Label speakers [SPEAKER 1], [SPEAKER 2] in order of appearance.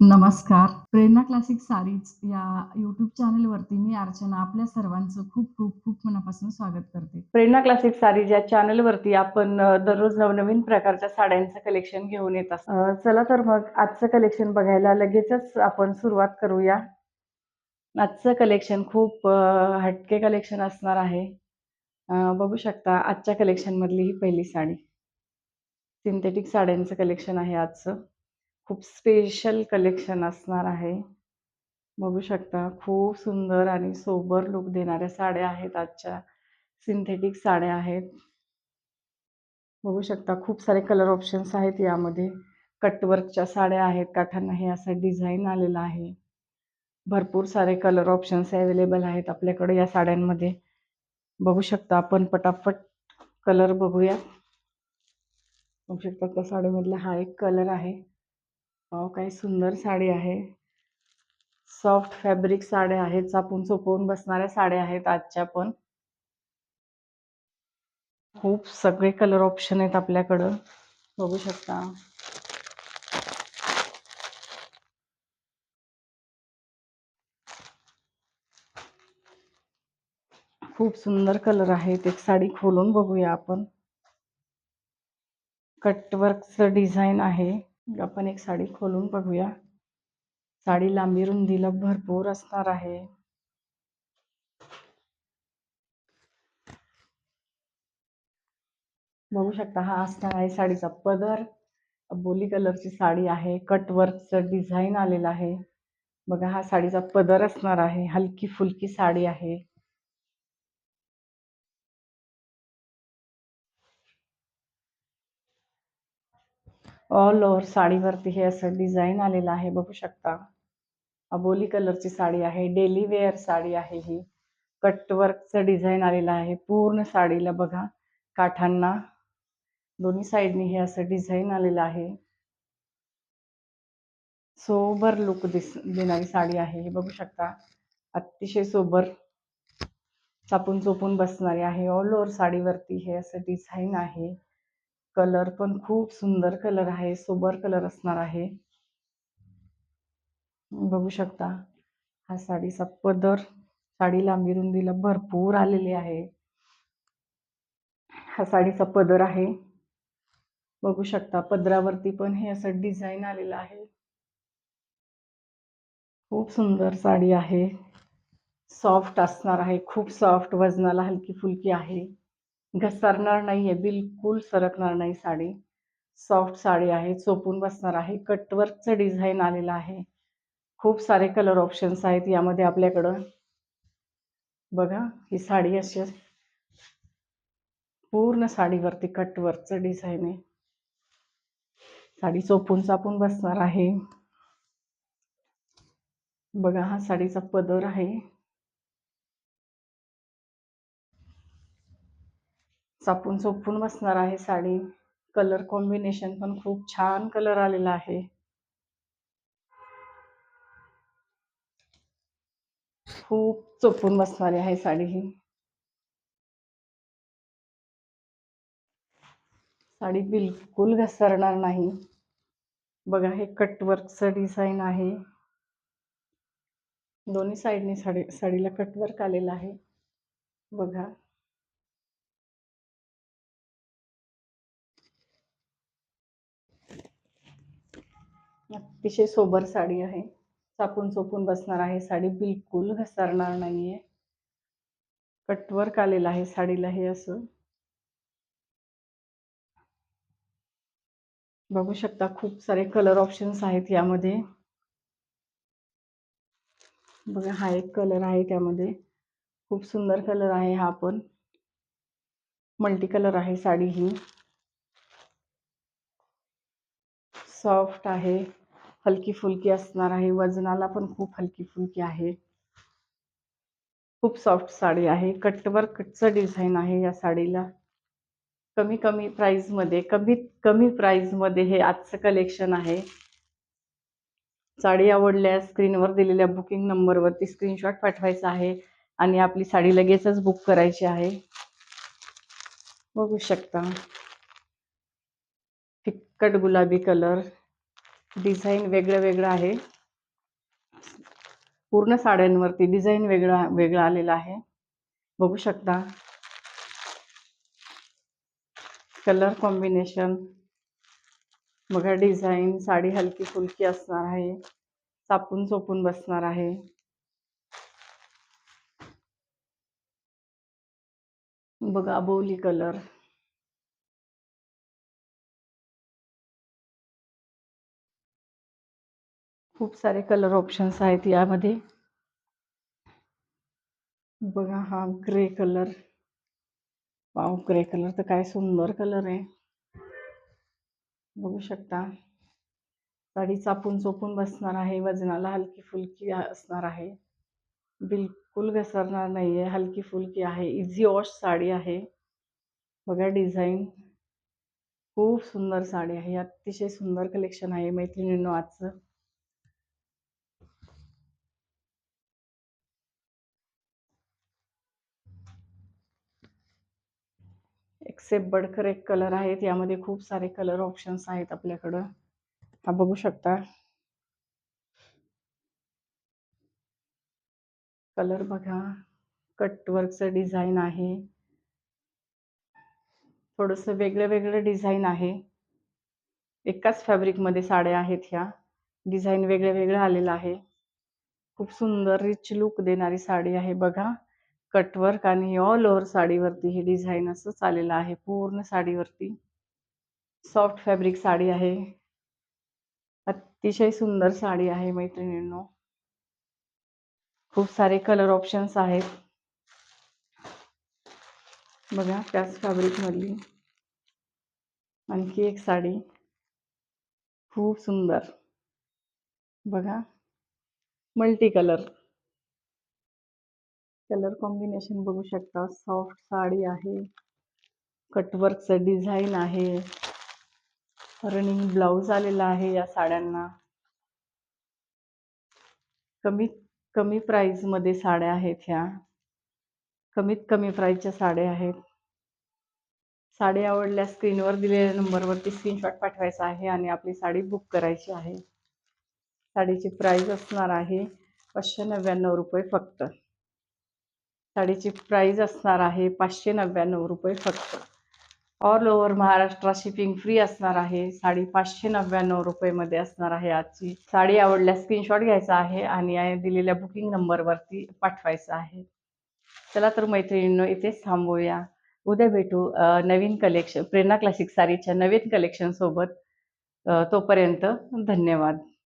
[SPEAKER 1] नमस्कार. प्रेरणा क्लासिक सारीज या यूट्यूब चॅनेलवरती मी अर्चना आपल्या सर्वांचं खूप, खूप, खूप मनापासून स्वागत करते.
[SPEAKER 2] प्रेरणा क्लासिक सारीज या चॅनेलवरती आपण दररोज नवनवीन प्रकारच्या साड्यांचं कलेक्शन घेऊन येत असतो. चला तर मग आजचं कलेक्शन बघायला लगेचच आपण सुरुवात करूया. आजचं कलेक्शन खूप हटके कलेक्शन असणार आहे. बघू शकता आजच्या कलेक्शनमधली ही पहिली साडी. सिंथेटिक साड्यांचं कलेक्शन आहे आजचं. खूप स्पेशल कलेक्शन असणार आहे. बघू शकता खूप सुंदर आणि सोबर लुक देणाऱ्या साड्या आहेत आजच्या. सिंथेटिक साड्या आहेत. बघू शकता खूप सारे कलर ऑप्शन्स आहेत यामध्ये. कटवर्कच्या साड्या आहेत. काठांना हे असं डिझाईन आलेलं आहे. भरपूर सारे कलर ऑप्शन्स अवेलेबल आहेत आपल्याकडे या साड्यांमध्ये. बघू शकता आपण पटापट कलर बघूया. बघू शकता त्या साडीमधला हा एक कलर आहे. अहो काही सुंदर साडी आहे. सॉफ्ट फॅब्रिक साड्या आहेत. चापून सोपवून बसणाऱ्या साड्या आहेत आजच्या पण. खूप सगळे कलर ऑप्शन आहेत आपल्याकडं. बघू शकता. खूप सुंदर कलर आहेत. एक साडी खोलून बघूया आपण. कटवर्कचं डिझाईन आहे. आपण एक साडी खोलून बघूया. साडी लांबी रुंदीला भरपूर असणार आहे. बघू शकता हा असणार आहे साडीचा पदर. बोली कलरची साडी आहे. कटवर्कचं डिझाईन आलेलं आहे. बघा हा साडीचा पदर असणार आहे. हलकी-फुलकी साडी आहे. ऑल ओव्हर साडीवरती हे असं डिझाईन आलेलं आहे बघू शकता. अबोली कलरची साडी आहे. डेली वेअर साडी आहे ही. कटवर्कचं डिझाईन आलेलं आहे. पूर्ण साडीला बघा काठांना दोन्ही साइडनी हे असं डिझाईन आलेलं आहे. सोबर लुक दिस देणारी साडी आहे. हे बघू शकता. अतिशय सोबर चापून चोपून बसणारी आहे. ऑल ओव्हर साडीवरती हे असं डिझाईन आहे. कलर पण खूप सुंदर कलर आहे. सोबर कलर असणार आहे. बघू शकता. हा साडीचा पदर. साडी लांबी रुंदीला भरपूर आलेली आहे. हा साडीचा पदर आहे. बघू शकता पदरावरती पण हे असं डिझाईन आलेलं आहे. खूप सुंदर साडी आहे. सॉफ्ट असणार आहे. खूप सॉफ्ट वजनाला हलकी-फुलकी आहे. घसरणार नाही आहे बिलकुल सरकणार नाही साडी. सॉफ्ट साडी आहे. चोपून बसणार आहे. कटवर्कचं डिझाईन आलेलं आहे. खूप सारे कलर ऑप्शन्स आहेत यामध्ये आपल्याकडं. बघा ही साडी अशी पूर्ण साडीवरती कटवर्कचं डिझाईन आहे. साडी चोपून चापून बसणार आहे. बघा हा साडीचा पदर आहे. चापून चोपून बसणार आहे साडी. कलर कॉम्बिनेशन पण खूप छान कलर आलेला आहे. खूप चोपून बसणारी आहे साडी ही. साडी बिलकुल घसरणार नाही. बघा हे कटवर्कचं डिझाईन आहे. दोन्ही साईडने साडी साडीला कटवर्क आलेला आहे. बघा. अतिशय सोबर साडी आहे. चापून चोपून बसणार आहे साडी. बिलकुल घसरणार नाहीये. कटवर्क आलेलं आहे साडीला हे असं. बघू शकता खूप सारे कलर ऑप्शन्स आहेत यामध्ये. बघा हा एक कलर आहे त्यामध्ये. खूप सुंदर कलर आहे हा पण. मल्टी कलर आहे साडी ही. सॉफ्ट आहे. हलकी-फुलकी असणार आहे. वजनाला पण खूप हलकी-फुलकी आहे. खूप सॉफ्ट साडी आहे. कटवर कटचं डिझाईन आहे या साडीला. कमी कमी प्राईजमध्ये कमीत कमी प्राईजमध्ये हे आजचं कलेक्शन आहे. साडी आवडल्यास स्क्रीनवर दिलेल्या बुकिंग नंबरवरती स्क्रीनशॉट पाठवायचा आहे आणि आपली साडी लगेचच बुक करायची आहे. बघू शकता. फिक्कट गुलाबी कलर. डिझाईन वेगळं वेगळं आहे. पूर्ण साड्यांवरती डिझाईन वेगळा वेगळा आलेला आहे. बघू शकता. Colour combination. बघा डिझाईन. साडी हलकी फुलकी असणार आहे. चापून चोपून बसणार आहे. बघा अबोली कलर. खूप सारे कलर ऑप्शन्स आहेत यामध्ये. बघा हा grey colour wow grey colour तर काय सुंदर कलर आहे. बघू शकता. साडी चापून चोपून बसणार आहे वजनाला हलकी फुलकी असणार आहे. बिलकुल घसरणार नाही आहे हलकी फुलकी आहे. इझी वॉश साडी आहे. बघा डिझाईन खूप सुंदर साडी आहे. अतिशय सुंदर कलेक्शन आहे मैत्रिणींनो आजचं. एक्सेप्ट बडकर एक कलर आहेत. यामध्ये खूप सारे कलर ऑप्शन्स आहेत आपल्याकडं. हा बघू शकता. कलर बघा. कटवर्कचं डिझाईन आहे. थोडंसं वेगळं वेगळं डिझाईन आहे. एकाच फॅब्रिकमध्ये साड्या आहेत ह्या. डिझाईन वेगळं वेगळं आलेलं आहे. खूप सुंदर रिच लुक देणारी साडी आहे. बघा. कटवर्क आणि ऑल ओव्हर साडीवरती हे डिझाईन असंच आलेलं आहे. पूर्ण साडीवरती सॉफ्ट फॅब्रिक साडी आहे. अतिशय सुंदर साडी आहे मैत्रिणींनो. खूप सारे कलर ऑप्शन्स आहेत. बघा त्याच फॅब्रिकमधली आणखी एक साडी. खूप सुंदर. बघा मल्टी कलर. कलर कॉम्बिनेशन बघू शकता. सॉफ्ट साडी आहे. कटवर्कचं डिझाईन आहे. रनिंग ब्लाऊज आलेला आहे या साड्यांना. कमीत कमी प्राईजमध्ये साड्या आहेत ह्या. कमीत कमी प्राईजच्या साड्या आहेत. साडी आवडल्या स्क्रीनवर दिलेल्या नंबरवरती स्क्रीनशॉट पाठवायचा आहे आणि आपली साडी बुक करायची आहे. साडीची प्राईज असणार आहे पाचशे नव्याण्णव रुपये फक्त. साडीची प्राईज असणार आहे पाचशे नव्याण्णव रुपये फक्त. ऑल ओव्हर महाराष्ट्रात शिपिंग फ्री असणार आहे साडी पाचशे नव्याण्णव रुपयेमध्ये असणार आहे आजची. साडी आवडल्यास स्क्रीनशॉट घ्यायचा आहे आणि दिलेल्या बुकिंग नंबरवरती पाठवायचं आहे. चला तर मैत्रिणींनो इथेच थांबूया. उद्या भेटू नवीन कलेक्शन प्रेरणा क्लासिक साडीच्या नवीन कलेक्शनसोबत तोपर्यंत धन्यवाद.